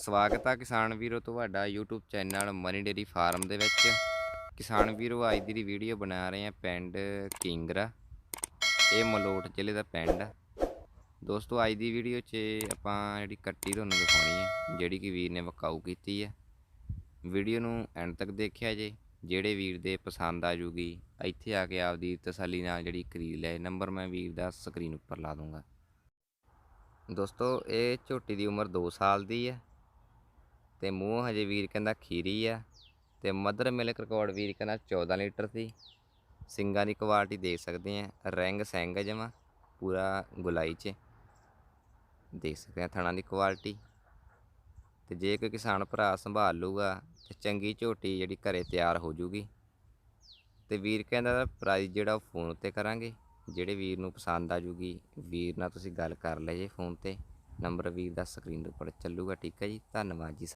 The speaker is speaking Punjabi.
ਸਵਾਗਤ ਆ ਕਿਸਾਨ ਵੀਰੋ ਤੁਹਾਡਾ YouTube channel Mani dairy farm ਦੇ ਵਿੱਚ। ਕਿਸਾਨ ਵੀਰੋ, ਅੱਜ ਦੀ ਵੀਡੀਓ ਬਣਾ ਰਹੇ ਆ ਪਿੰਡ ਕਿੰਗਰਾ। ਇਹ ਮਲੋਟ ਜ਼ਿਲ੍ਹੇ ਦਾ ਪਿੰਡ ਆ। ਦੋਸਤੋ, ਅੱਜ ਦੀ ਵੀਡੀਓ 'ਚ ਆਪਾਂ ਜਿਹੜੀ ਕੱਟੀ ਤੁਹਾਨੂੰ ਦਿਖਾਉਣੀ ਹੈ ਜਿਹੜੀ ਕਿ ਵੀਰ ਨੇ ਵਕਾਊ ਕੀਤੀ ਹੈ ਵੀਡੀਓ ਨੂੰ ਐਂਡ ਤੱਕ ਦੇਖਿਆ ਜੇ, ਜਿਹੜੇ ਵੀਰ ਦੇ ਪਸੰਦ ਆ ਜੂਗੀ, ਇੱਥੇ ਆ ਕੇ ਆਪਦੀ ਤਸੱਲੀ ਨਾਲ ਜਿਹੜੀ ਖਰੀਦ ਲੈ ਨੰਬਰ ਮੈਂ ਵੀਰ ਦਾ ਸਕਰੀਨ ਉੱਪਰ ਲਾ ਦੂੰਗਾ। ਦੋਸਤੋ, ਇਹ ਝੋਟੀ ਦੀ ਉਮਰ 2 ਸਾਲ ਦੀ ਹੈ ਤੇ ਮੂੰਹ ਹਜੇ ਵੀਰ ਕਹਿੰਦਾ ਖੀਰੀ ਆ ਤੇ ਮਦਰ ਮਿਲਕ ਰਿਕਾਰਡ ਵੀਰ ਕਹਿੰਦਾ 14 ਲੀਟਰ ਸੀ। ਸਿੰਗਾਂ ਦੀ ਕੁਆਲਿਟੀ ਦੇਖ ਸਕਦੇ ਆ, ਰੈਂਗ ਸੈਂਗ ਜਮਾ, ਪੂਰਾ ਗੁਲਾਈ 'ਚ। ਦੇਖ ਸਕਦੇ ਆ ਥਣਾ ਦੀ ਕੁਆਲਿਟੀ। ਤੇ ਜੇ ਕੋਈ ਕਿਸਾਨ ਭਰਾ ਸੰਭਾਲ ਲੂਗਾ ਤੇ ਚੰਗੀ ਝੋਟੀ ਜਿਹੜੀ ਘਰੇ ਤਿਆਰ ਹੋ ਜੂਗੀ। ਤੇ ਵੀਰ ਕਹਿੰਦਾ ਪ੍ਰਾਈਸ ਜਿਹੜਾ ਉਹ ਫੋਨ ਉੱਤੇ ਕਰਾਂਗੇ, ਜਿਹੜੇ ਵੀਰ ਨੂੰ ਪਸੰਦ ਆ ਜੂਗੀ, ਵੀਰ ਨਾਲ ਤੁਸੀਂ ਗੱਲ ਕਰ ਲਿਆ ਜੇ ਫੋਨ ਤੇ। ਨੰਬਰ ਵੀਰ ਦਾ ਸਕਰੀਨ ਦੇ ਉੱਪਰ ਚੱਲੂਗਾ, ਠੀਕ ਹੈ ਜੀ? ਧੰਨਵਾਦ ਜੀ